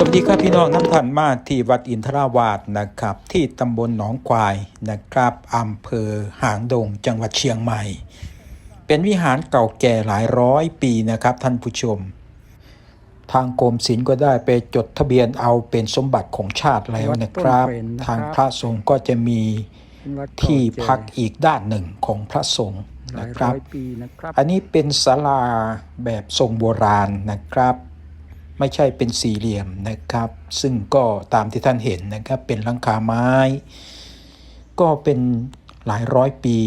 สวัสดีครับพี่น้องน้ำท่านมาที่วัดอินทราวาสนะครับ ที่ตำบลหนองควายนะครับอำเภอหางดงจังหวัดเชียงใหม่ เป็นวิหารเก่าแก่หลายร้อยปีนะครับท่านผู้ชม ทางกรมศิลป์ก็ได้ไปจดทะเบียนเอาเป็นสมบัติของชาติแล้วนะครับวัดต้นเกรนนะครับทางพระสงฆ์ก็จะมีเป็นวัดเก่าที่แก่พักอีกด้านหนึ่งของพระสงฆ์หลานะยครัร้บอยปีนะครับ อันนี้เป็นศาลาแบบทรงโบราณนะครับ ไม่ใช่เป็นสี่เหลี่ยมนะครับ ซึ่งก็ตามที่ท่านเห็นนะครับเป็นหลังคาไม้ ก็เป็นหลายร้อยปี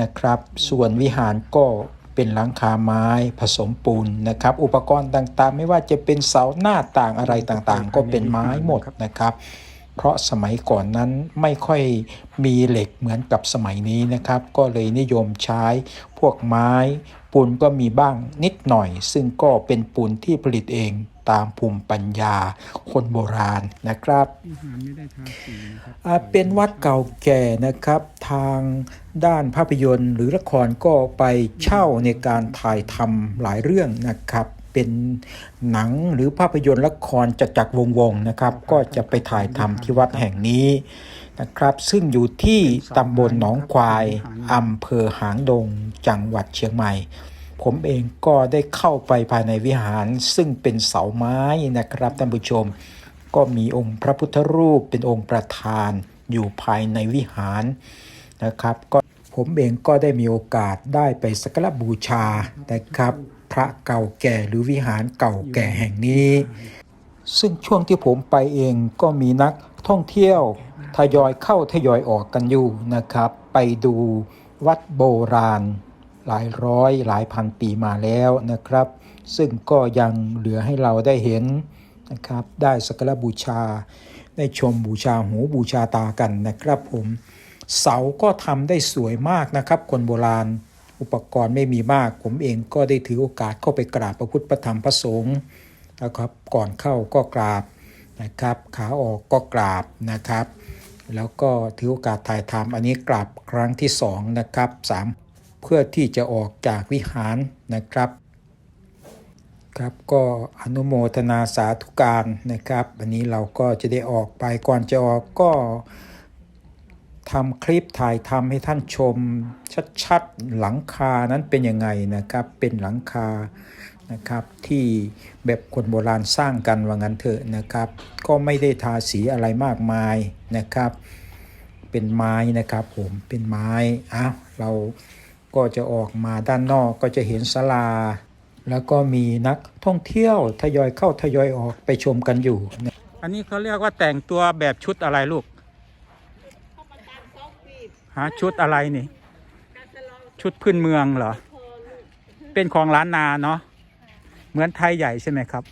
นะครับ ส่วนวิหารก็เป็นหลังคาไม้ผสมปูนนะครับ อุปกรณ์ต่างๆ ไม่ว่าจะเป็นเสาหน้าต่างอะไรต่างๆ ก็เป็นไม้หมดนะครับ เพราะสมัยก่อนนั้นไม่ค่อยมีเหล็กเหมือนกับสมัยนี้นะครับ ก็เลยนิยมใช้พวกไม้ ปูนก็มีบ้างนิดหน่อย ซึ่งก็เป็นปูนที่ผลิตเอง ตามภูมิปัญญาคนโบราณนะครับวิหารไม่ได้ทาสีนะครับอ่าเป็นวัดเก่าแก่นะครับทางด้านภาพยนตร์ หรือละครก็ไปเช่าในการถ่ายทำหลายเรื่องนะครับเป็นหนังหรือภาพยนตร์ละครจักรจักรวงศ์วงศ์นะครับ ก็จะไปถ่ายทำที่วัดแห่งนี้นะครับ ซึ่งอยู่ที่ตำบลหนองควายอำเภอหางดง จังหวัดเชียงใหม่ ผมเองก็ได้เข้าไปภายในวิหารซึ่งเป็นเสาไม้นะครับท่านผู้ชม ก็มีองค์พระพุทธรูปเป็นองค์ประธานอยู่ภายในวิหารนะครับ ก็ผมเองก็ได้มีโอกาสได้ไปสักการบูชานะครับ พระเก่าแก่หรือวิหารเก่าแก่แห่งนี้ ซึ่งช่วงที่ผมไปเองก็มีนักท่องเที่ยวทยอยเข้าทยอยออกกันอยู่นะครับ ไปดูวัดโบราณ หลายร้อยหลายพันปีมาแล้วนะครับ ซึ่งก็ยังเหลือให้เราได้เห็นนะครับ ได้สักการบูชา ได้ชมบูชาหูบูชาตากันนะครับผม เสาก็ทำได้สวยมากนะครับ คนโบราณอุปกรณ์ไม่มีมาก ผมเองก็ได้ถือโอกาสเข้าไปกราบพระพุทธพระธรรมพระสงฆ์นะครับก่อนเข้าก็กราบนะครับ ขาออกก็กราบนะครับ แล้วก็ถือโอกาสถ่ายทำอันนี้กราบครั้งที่สองนะครับสาม เพื่อที่จะออกจากวิหารนะครับครับก็อนุโมทนาสาธุการนะครับอันนี้เราก็จะได้ออกไปก่อนจะออกก็ทำคลิปถ่ายทำให้ท่านชมชัดๆหลังคานั้นเป็นยังไงนะครับเป็นหลังคานะครับที่แบบคนโบราณสร้างกันว่างั้นเถอะนะครับ ก็ไม่ได้ทาสีอะไรมากมายนะครับ เป็นไม้นะครับผมเป็นไม้อ้าวเรา ก็จะออกมาด้านนอกก็จะเห็นศาลา แล้วก็มีนักท่องเที่ยวทยอยเข้าทยอยออกไปชมกันอยู่นะอันนี้เขาเรียกว่าแต่งตัวแบบชุดอะไรลูกหาชุดอะไรนี่ ชุดพื้นเมืองเหรอ เป็นของร้านนาเนาะเหมือนไทยใหญ่ใช่ไหมครับ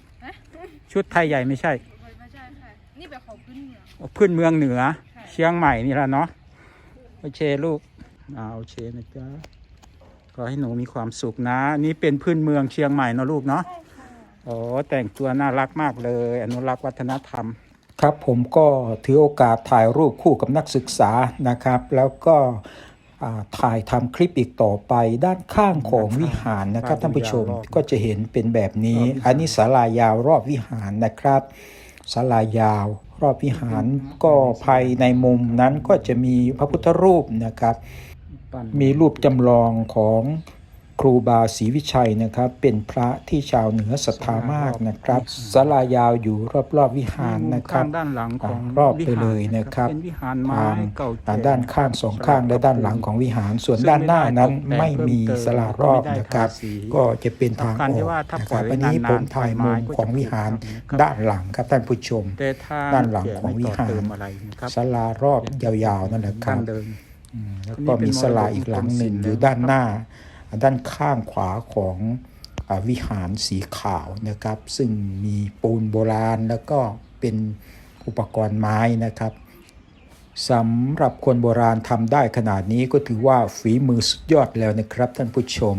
ชุดไทยใหญ่ไม่ใช่ไม่ใช่ค่ะนี่แบบของพื้นเมืองพื้นเมืองเหนือ เชียงใหม่นี่แหละเนาะโอเคลูกเอาโอเคนะจ๊ะ ก็ให้หนูมีความสุขนะ นี่เป็นพื้นเมืองเชียงใหม่เนาะลูกเนาะโอ้แต่งตัวน่ารักมากเลย อนุรักษ์วัฒนธรรม ครับผมก็ถือโอกาสถ่ายรูปคู่กับนักศึกษานะครับ แล้วก็อ่าถ่ายทำคลิปอีกต่อไปด้านข้างของวิหารนะครับท่านผู้ชมก็จะเห็นเป็นแบบนี้ อันนี้ศาลายาวรอบวิหารนะครับศาลายาวรอบวิหารก็ภายในมุมนั้นก็จะมีพระพุทธรูปนะครับ มีรูปจำลองของครูบาศรีวิชัยนะครับ เป็นพระที่ชาวเหนือศรัทธามากนะครับศาลายาวอยู่รอบๆวิหารนะครับข้างด้านหลังของรอบไปเลยนะครับเป็นวิหารไม้ทางเก่าแก่ด้านข้างสองข้างและด้านหลังของวิหาร ส่วนด้านหน้านั้นไม่มีสลารอบนะครับ ก็จะเป็นทางอสำคัญที่อกว่าถ้านะปคล่รัอบยไว้อันนี้นานๆผมถ่ายมุมไม้ก็จะของวิหารผุครับด้านหลังครับท่านผู้ชมแต่ถ้าด้านหลังของวิหารแก่ไม่ต่อเติมอะไรนะครับศาลารอบยาวๆนั่นแหละครัดั้บงเดิมอืม แล้วก็มีศาลาอีกหลังหนึ่งอยู่ด้านหน้า ด้านข้างขวาของอ่าวิหารสีขาวนะครับ ซึ่งมีปูนโบราณแล้วก็เป็นอุปกรณ์ไม้นะครับสำหรับคนโบราณทำได้ขนาดนี้ก็ถือว่าฝีมือสุดยอดแล้วนะครับท่านผู้ชม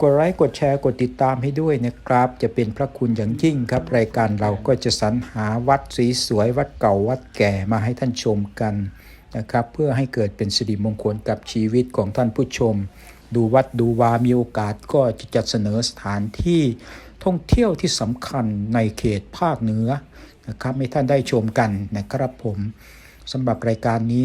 กดไลค์กดแชร์กดติดตามให้ด้วยนะครับ จะเป็นพระคุณอย่างยิ่งครับ รายการเราก็จะสรรหาวัดสวยๆวัดเก่าวัดแก่มาให้ท่านชมกัน นะครับเพื่อให้เกิดเป็นสิริมงคลกับชีวิตของท่านผู้ชม ดูวัดดูวามีโอกาสก็จะจัดเสนอสถานที่ท่องเที่ยวที่สำคัญในเขตภาคเหนือนะครับให้ท่านได้ชมกันนะครับผมสำหรับรายการนี้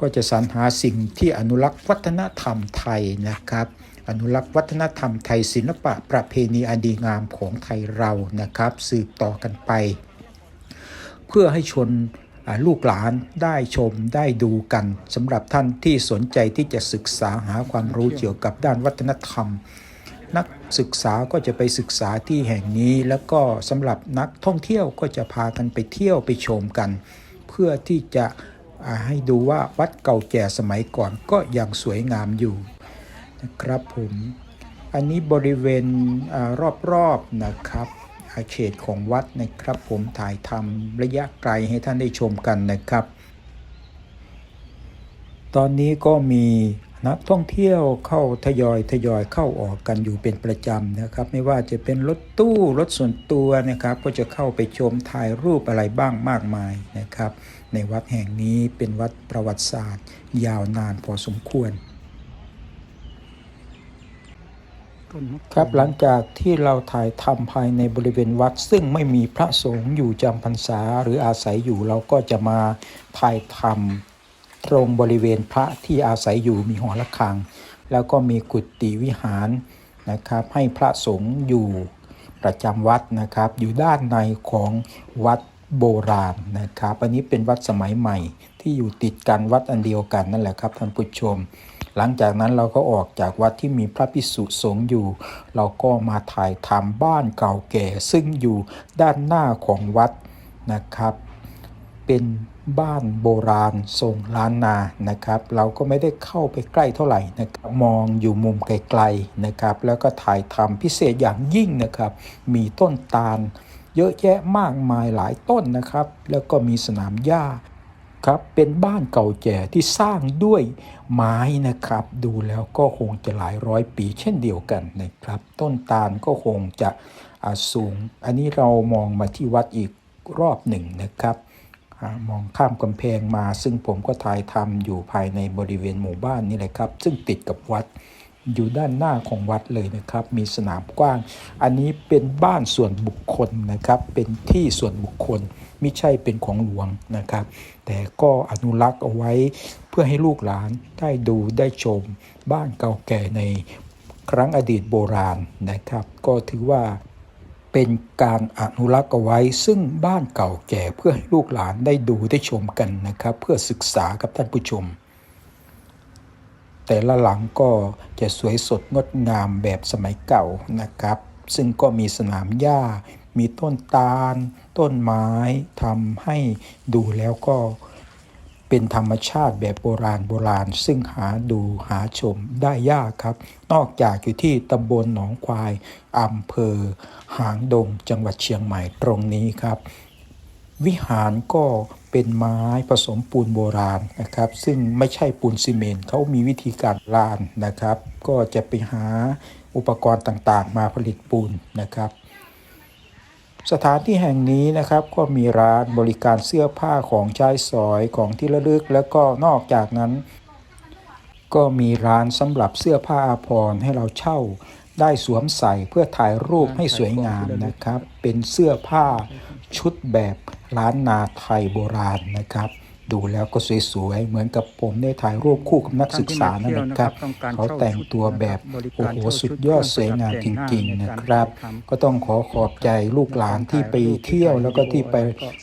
ก็จะสรรหาสิ่งที่อนุรักษ์วัฒนธรรมไทยนะครับ อนุรักษ์วัฒนธรรมไทยศิลปะประเพณีอันดีงามของไทยเรานะครับ สืบต่อกันไป เพื่อให้ชน ลูกหลานได้ชมได้ดูกันสำหรับท่านที่สนใจที่จะศึกษาหาความรู้เกี่ยวกับด้านวัฒนธรรม นักศึกษาก็จะไปศึกษาที่แห่งนี้ แล้วก็สำหรับนักท่องเที่ยวก็จะพากันไปเที่ยวไปชมกัน เพื่อที่จะอ่าให้ดูว่าวัดเก่าแก่สมัยก่อนก็ยังสวยงามอยู่นะครับผม อันนี้บริเวณอารอบๆนะครับ อาเขตของวัดนะครับ ผมถ่ายทำระยะไกลให้ท่านได้ชมกันนะครับ ตอนนี้ก็มีนักท่องเที่ยวเข้าทยอยทยอยเข้าออกกันอยู่เป็นประจำนะครับ ไม่ว่าจะเป็นรถตู้รถส่วนตัวนะครับ ก็จะเข้าไปชมถ่ายรูปอะไรบ้างมากมายนะครับ ในวัดแห่งนี้เป็นวัดประวัติศาสตร์ ยาวนานพอสมควร ต้นมะ ครับหลังจากที่เราถ่ายทำภายในบริเวณวัด ซึ่งไม่มีพระสงฆ์อยู่จำพรรษาหรืออาศัยอยู่เราก็จะมาถ่ายทำตรงบริเวณพระที่อาศัยอยู่มีหอระฆัง แล้วก็มีกุฏิวิหารนะครับ ให้พระสงฆ์อยู่ประจำวัดนะครับ อยู่ด้านในของวัดโบราณนะครับ อันนี้เป็นวัดสมัยใหม่ที่อยู่ติดกันวัดอันเดียวกันนั่นแหละครับท่านผู้ชม หลังจากนั้นเราก็ออกจากวัดที่มีพระภิกษุสงฆ์อยู่ เราก็มาถ่ายทำบ้านเก่าแก่ ซึ่งอยู่ด้านหน้าของวัดนะครับ เป็นบ้านโบราณทรงล้านนานะครับ เราก็ไม่ได้เข้าไปใกล้เท่าไหร่นะครับมองอยู่มุมไกลๆนะครับ แล้วก็ถ่ายทำพิเศษอย่างยิ่งนะครับ มีต้นตาลเยอะแยะมากมายหลายต้นนะครับ แล้วก็มีสนามหญ้า ครับเป็นบ้านเก่าแก่ที่สร้างด้วยไม้นะครับ ดูแล้วก็คงจะหลายร้อยปีเช่นเดียวกันนะครับ ต้นตาลก็คงจะสูง อันนี้เรามองมาที่วัดอีกรอบหนึ่งนะครับมองข้ามกำแพงมา ซึ่งผมก็ถ่ายทำอยู่ภายในบริเวณหมู่บ้านนี่แหละครับ ซึ่งติดกับวัด อยู่ด้านหน้าของวัดเลยนะครับ มีสนามกว้าง อันนี้เป็นบ้านส่วนบุคคลนะครับ เป็นที่ส่วนบุคคลไม่ใช่เป็นของหลวงนะครับ แต่ก็อนุรักษ์เอาไว้เพื่อให้ลูกหลานได้ดูได้ชม บ้านเก่าแก่ในครั้งอดีตโบราณนะครับ ก็ถือว่าเป็นการอนุรักษ์เอาไว้ ซึ่งบ้านเก่าแก่เพื่อให้ลูกหลานได้ดูได้ชมกันนะครับ เพื่อศึกษากับท่านผู้ชม แต่ละหลังก็จะสวยสดงดงามแบบสมัยเก่านะครับ ซึ่งก็มีสนามหญ้า มีต้นตาล ต้นไม้ทำให้ดูแล้วก็เป็นธรรมชาติแบบโบราณโบราณ ซึ่งหาดูหาชมได้ยากครับ นอกจากอยู่ที่ตำบลหนองควายอำเภอ หางดงจังหวัดเชียงใหม่ตรงนี้ครับ วิหารก็เป็นไม้ผสมปูนโบราณนะครับ ซึ่งไม่ใช่ปูนซีเมนต์เขามีวิธีการลานนะครับ ก็จะไปหาอุปกรณ์ต่างๆ มาผลิตปูนนะครับ สถานที่แห่งนี้นะครับก็มีร้านบริการเสื้อผ้าของใช้สอยของที่ระลึก แล้วก็นอกจากนั้น ก็มีร้านสำหรับเสื้อผ้าอาภรณ์ให้เราเช่าได้สวมใส่เพื่อถ่ายรูปให้สวยงามนะครับ เป็นเสื้อผ้าชุดแบบ ล้านนาไทยโบราณนะครับ ดูแล้วก็สวยๆเหมือนกับผมได้ถ่ายรูปคู่กับนักศึกษานั่นนะครับ เขาแต่งตัวแบบโอ้โหสุดยอดสวยงามจริงๆนะครับ ก็ต้องขอขอบใจลูกหลานที่ไปเที่ยวแล้วก็ที่ไป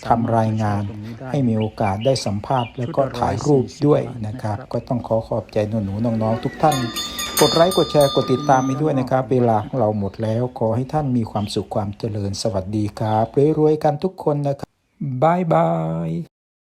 ทำรายงาน ให้มีโอกาสได้สัมภาษณ์ แล้วก็ถ่ายรูปด้วยนะครับ ก็ต้องขอขอบใจหนูๆน้องๆทุกท่านกดไลค์กดแชร์กดติดตามไปด้วยนะครับ เวลาของเราหมดแล้ว ขอให้ท่านมีความสุขความเจริญสวัสดีครับรวยๆกันทุกคนนะครับ บายบาย